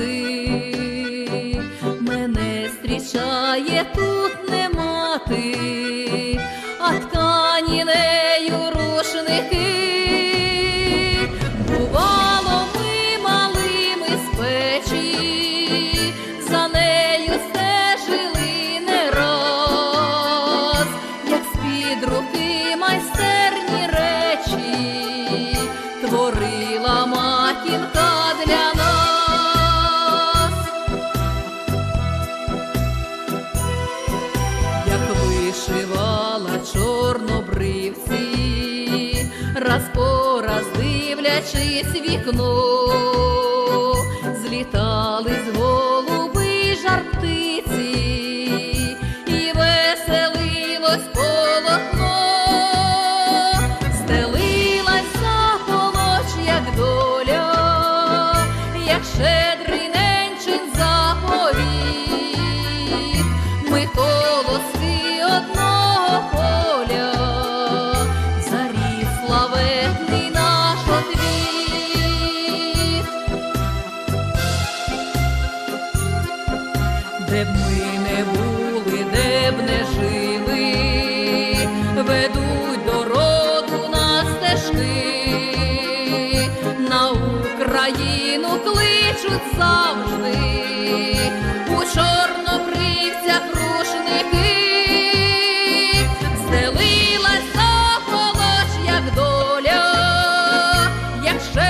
мати, мене зустрічає тут не мати, а ткані нею рушники, бувало, ми малими з печі, за нею стежили не раз, як з-під руки майстерні речі, творила матінка. Чорнобривці, раз по раз дивлячись вікно, злітали з голуби жартиці, і веселилось полотно, стелилась за полоч, як доля, як щедрий Де б ми не були, де б не жили, ведуть до роду нас стежки, на Україну кличуть завжди, у чорнобривцях рушники, стелилась заколоч, як доля, як щедрий